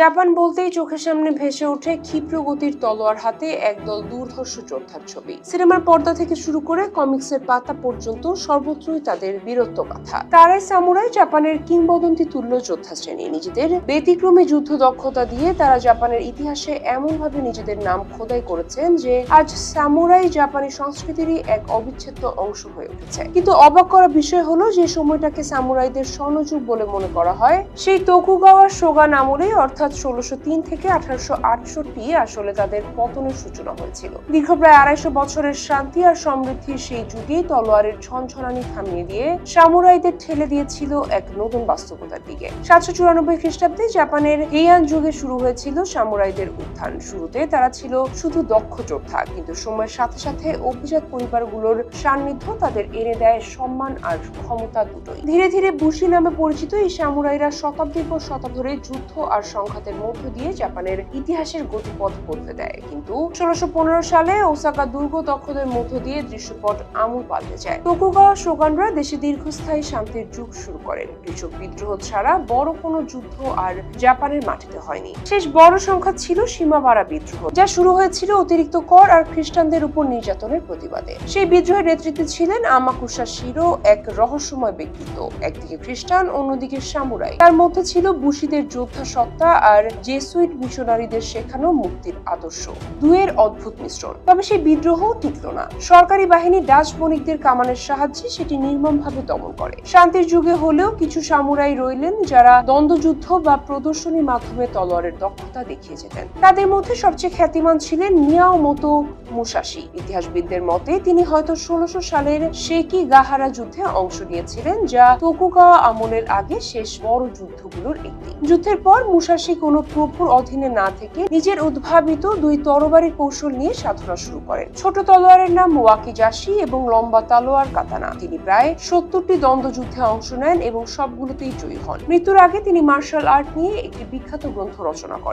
Japan বলতেই চোখের সামনে ভেসে ওঠে ক্ষিপ্র গতির তলোয়ার হাতে একদল দুর্ধর্ষ যোদ্ধার ছবি। সিনেমার পর্দা থেকে শুরু করে কমিক্সের পাতা পর্যন্ত সর্বত্রই তাদের বীরত্ব কথা তারাই সামুরাই জাপানের কিংবদন্তি তুল্য যোদ্ধা শ্রেণি নিজেদের ব্যতিক্রমী যুদ্ধ দক্ষতা দিয়ে তারা জাপানের ইতিহাসে এমনভাবে নিজেদের নাম খোদাই করেছেন যে আজ সামুরাই জাপানি সংস্কৃতিরই এক অবিচ্ছেদ্য অংশ হয়ে উঠেছে। কিন্তু অবাক করা বিষয় হলো যে সময়টাকে সামুরাইদের স্বর্ণযুগ বলে মনে করা হয়। সেই তোকুগাওয়া সোগান আমলে অর্থাৎ ষোলোশো তিন থেকে আঠারোশো আটষট্টি আসলে তাদের পতনের সূচনা হয়েছিল। দীর্ঘ প্রায় আড়াইশো বছরের শান্তি আর সমৃদ্ধির সেই যুগেই তলোয়ারের ঝনঝনানি থামিয়ে দিয়ে সামুরাইদের ঠেলে দিয়েছিল এক নতুন বাস্তবতার দিকে। সাতশো চুরানব্বই খ্রিস্টাব্দে জাপানের হেয়ান যুগে শুরু হয়েছিল সামুরাইদের উত্থান। শুরুতে তারা ছিল শুধু দক্ষ যোদ্ধা, কিন্তু সময়ের সাথে সাথে অভিজাত পরিবারগুলোর সান্নিধ্য তাদের এনে দেয় সম্মান আর ক্ষমতা দুটোই। ধীরে ধীরে বুশি নামে পরিচিত এই সামুরাইরা শতাব্দীর পর শতাব্দী ধরে যুদ্ধ আর সংঘাতের মধ্য দিয়ে জাপানের ইতিহাসের গতিপথ বদলে দেয়। কিন্তু ষোলোশো সালে ওসাকা দুর্গ দখলের মধ্য দিয়ে দৃশ্যপট আমূল পাল্টে যায়। তোকুগাওয়া শোগানরা দেশে দীর্ঘস্থায়ী শান্তির যুগ শুরু করেন। কৃষক বিদ্রোহ ছাড়া বড় কোনো যুদ্ধ আর জাপানের মাটিতে হয়নি। শেষ বড় সংখ্যা ছিল সীমাবাড়া বিদ্রোহ, যা শুরু হয়েছিল অতিরিক্ত কর আর খ্রিস্টানদের উপর নির্যাতনের প্রতিবাদে। সেই বিদ্রোহের নেতৃত্বে ছিলেন আমাকুসা শিরো, এক রহস্যময় ব্যক্তিত্ব। একদিকে খ্রিস্টান, অন্যদিকে সামুরাই। তার মধ্যে ছিল বুশিদের যোদ্ধা সত্তা আর জেসুইট মিশনারিদের শেখানো মুক্তির আদর্শ। দুয়ের অদ্ভুত মিশ্রণ। তবে সেই বিদ্রোহ টিকল না। সরকারি বাহিনী ডাচ বণিকদের কামানের সাহায্যে সেটি নির্মমভাবে দমন করে। শান্তির যুগে হলেও কিছু সামুরাই রইলেন যারা দ্বন্দ্বযুদ্ধ বা প্রদর্শনীর মাধ্যমে তলোয়ারের দক্ষতা দেখিয়ে যেতেন। তাদের মধ্যে সবচেয়ে খ্যাতিমান ছিলেন মিয়াও মতো মুসাশি ইতিহাসবিদদের মতে, তিনি হয়তো ষোলোশো সালের শেকি গাহারা যুদ্ধে অংশ নিয়েছিলেন, যা তোকুগাওয়া আমলের আগে শেষ বড় যুদ্ধগুলোর একটি। যুদ্ধের পর মুসাশি কোনো প্রভুর অধীনে না থেকে নিজের উদ্ভাবিত দুই তরবারি কৌশল নিয়ে সাধনা শুরু করেন। ছোট তলোয়ারের নাম ওয়াকিজাশি এবং লম্বা তালোয়ার কাতানা। তিনি প্রায় সত্তরটি দ্বন্দ্বযুদ্ধে অংশ নেন এবং সবগুলোতেই জয়ী হন। মৃত্যুর আগে তিনি মার্শাল আর্ট নিয়ে একটি বিখ্যাত গ্রন্থ রচনা করেন।